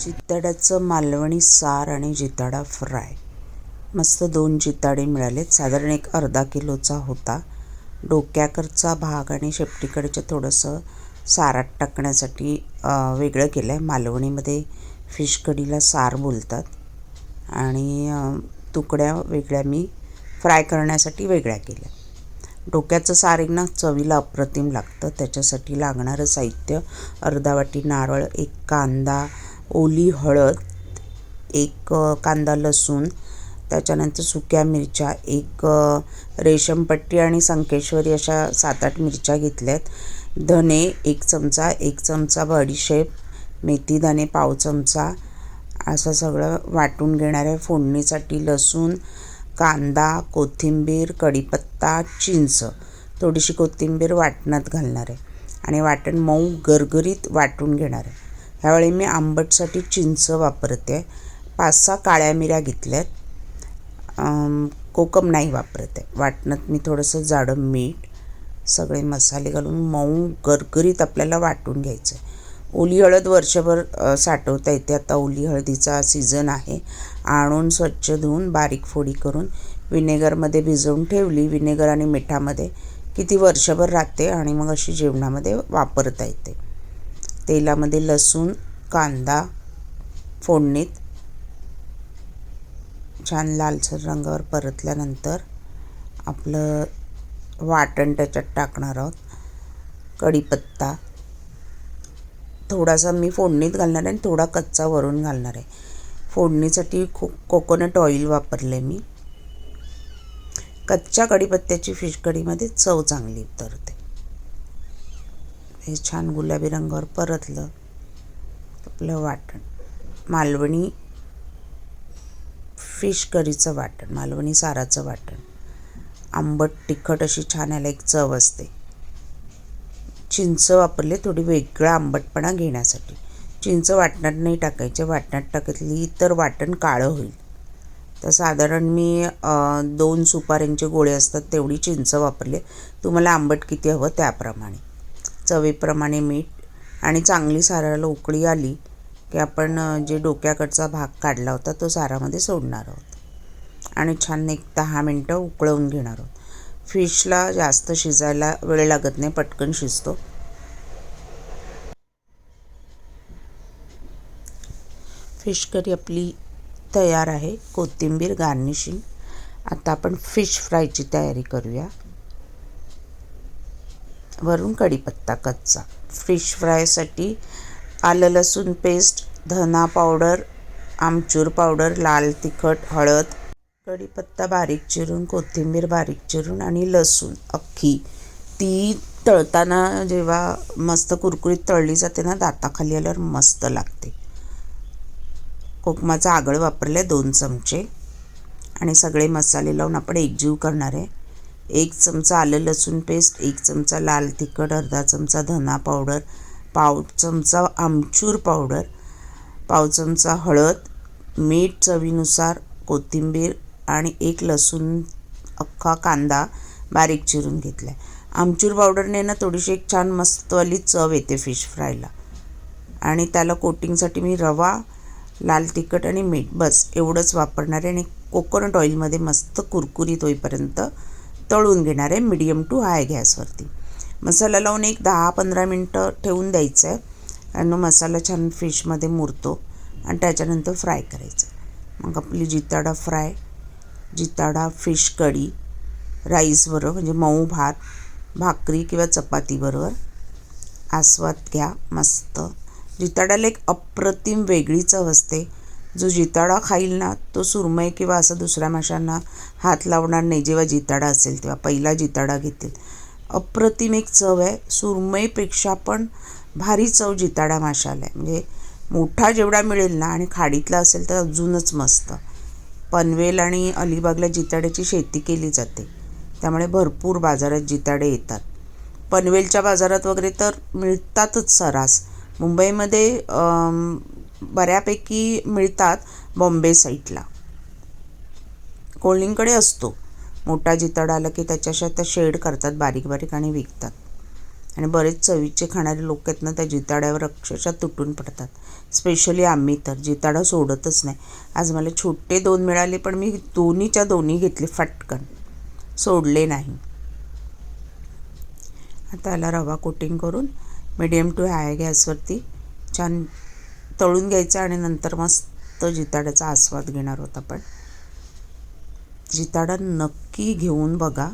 जिताड्याचं मालवणी सार आणि जिताडा फ्राय. मस्त दोन जिताडे मिळालेत. साधारण एक अर्धा किलोचा होता. डोक्याकडचा भाग आणि शेपटीकडचं थोडंसं सारात टाकण्यासाठी वेगळं केलं आहे मालवणीमध्ये फिश कढीला सार बोलतात. आणि तुकड्या वेगळ्या मी फ्राय करण्यासाठी वेगळ्या केल्या. डोक्याचं सार ना चवीला अप्रतिम लागतं. त्याच्यासाठी लागणारं साहित्य अर्धा वाटी नारळ एक कांदा ओली हळद एक कांदा लसूण त्याच्यानंतर सुक्या मिरच्या एक रेशमपट्टी आणि संकेश्वरी अशा सात आठ मिरच्या घेतल्यात. धने एक चमचा एक चमचा बडीशेप मेथीदाणे पाव चमचा असं सगळं वाटून घेणार आहे फोडणीसाठी लसूण कांदा कोथिंबीर कढीपत्ता चिंच थोडीशी कोथिंबीर वाटणात घालणार आहे. आणि वाटण मऊ गरगरीत वाटून घेणार आहे. ह्यावेळी मी आंबटसाठी चिंच वापरते. पाच सहा काळ्या मिऱ्या घेतल्यात. कोकम नाही वापरत आहे. वाटणात मी थोडंसं जाडं मीठ सगळे मसाले घालून मऊ गरगरीत आपल्याला वाटून घ्यायचं आहे. ओली हळद वर्षभर साठवता येते. आता ओली हळदीचा सीझन आहे. आणून स्वच्छ धुवून बारीक फोडी करून विनेगरमध्ये भिजवून ठेवली. विनेगर आणि मिठामध्ये किती वर्षभर राहते आणि मग अशी जेवणामध्ये वापरता येते. तेलामध्ये लसूण कांदा फोडणीत छान लालसर रंगावर परतल्यानंतर आपलं वाटण त्याच्यात टाकणार आहोत. कढीपत्ता थोडासा मी फोडणीत घालणार आहे आणि थोडा कच्चा वरून घालणार आहे. फोडणीसाठी खो कोकोनट ऑइल वापरले मी. कच्च्या कढीपत्त्याची फिश कढीमध्ये चव चांगली उतरते. हे छान गुलाबी रंगावर परतलं आपलं वाटण. मालवणी फिश करीचं वाटण मालवणी साराचं वाटण. आंबट तिखट अशी छान याला एक चव असते. चिंच वापरले थोडी वेगळा आंबटपणा घेण्यासाठी. चिंच वाटणात नाही टाकायचे. वाटणात टाकली तर वाटण काळं होईल. तर साधारण मी दोन सुपाऱ्यांचे गोळे असतात तेवढी चिंच वापरले. तुम्हाला आंबट किती हवं त्याप्रमाणे. चवीप्रमाणे मीठ आणि चांगली साराला उकळी आली की आपण जे डोक्याकडचा भाग काढला होता तो सारामध्ये सोडणार आहोत. आणि छान एक दहा मिनटं उकळवून घेणार आहोत. फिशला जास्त शिजायला वेळ लागत नाही पटकन शिजतो. फिश करी आपली तयार आहे कोथिंबीर गार्निशिंग आता आपण फिश फ्रायची तयारी करूया. वरून कढीपत्ता कच्चा. फिश फ्रायसाठी आलं लसूण पेस्ट धना पावडर आमचूर पावडर लाल तिखट हळद कढीपत्ता बारीक चिरून कोथिंबीर बारीक चिरून आणि लसूण अख्खी. ती तळताना जेव्हा मस्त कुरकुरीत तळली जाते ना दाताखाली आल्यावर मस्त लागते. कोकमाचं आगळ वापरले दोन चमचे. आणि सगळे मसाले लावून आपण एकजीव करणार आहे. एक चमचा आलं लसूण पेस्ट एक चमचा लाल तिखट अर्धा चमचा धना पावडर पाव चमचा आमचूर पावडर पाव चमचा हळद मीठ चवीनुसार कोथिंबीर आणि एक लसूण अख्खा कांदा बारीक चिरून घेतला आहे आमचूर पावडरने ना थोडीशी एक छान मस्तवाली चव येते फिश फ्रायला आणि त्याला कोटिंगसाठी मी रवा लाल तिखट आणि मीठ बस एवढंच वापरणार आहे. आणि कोकोनट ऑइलमध्ये मस्त कुरकुरीत होईपर्यंत तळून घेणार आहे मिडियम टू हाय गॅसवरती मसाला लावून एक दहा पंधरा मिनटं ठेवून द्यायचं आहे आणि मसाला छान फिशमध्ये मुरतो आणि त्याच्यानंतर फ्राय करायचं. मग आपली जिताडा फ्राय जिताडा फिश कढी राईसबरोबर म्हणजे मऊ भात भाकरी किंवा चपातीबरोबर आस्वाद घ्या मस्त. जिताड्याला एक अप्रतिम वेगळी चव असते. जो जिताडा खाईल ना तो सुरमई किंवा असं दुसऱ्या माशांना हात लावणार नाही जेव्हा जिताडा असेल तेव्हा पहिला जिताडा घेतील. अप्रतिम एक चव आहे. सुरमईपेक्षा पण भारी चव जिताडा माशाला आहे. म्हणजे मोठा जेवढा मिळेल ना आणि खाडीतला असेल तर अजूनच मस्त. पनवेल आणि अलिबागला जिताड्याची शेती केली जाते. त्यामुळे भरपूर बाजारात जिताडे येतात. पनवेलच्या बाजारात वगैरे तर मिळतातच सरास. मुंबईमध्ये बऱ्यापैकी मिळतात बॉम्बे साईडला कोल्हींकडे असतो. मोठा जिताडा आला की त्याच्याशा आता शेड करतात बारीक बारीक आणि विकतात. आणि बरेच चवीचे खाणारे लोक आहेत ना त्या जिताड्यावर अक्षरशः तुटून पडतात. स्पेशली आम्ही तर. जिताडा सोडतच नाही. आज मला छोटे दोन मिळाले पण मी दोन्हीच्या दोन्ही घेतले फटकन. सोडले नाही. आता याला रवा कोटिंग करून. मिडियम टू हाय गॅसवरती छान तळून घ्यायचं आणि नंतर मस्त जिताड्याचा आस्वाद घेणार होता पण जिताडा नक्की घेऊन बघा.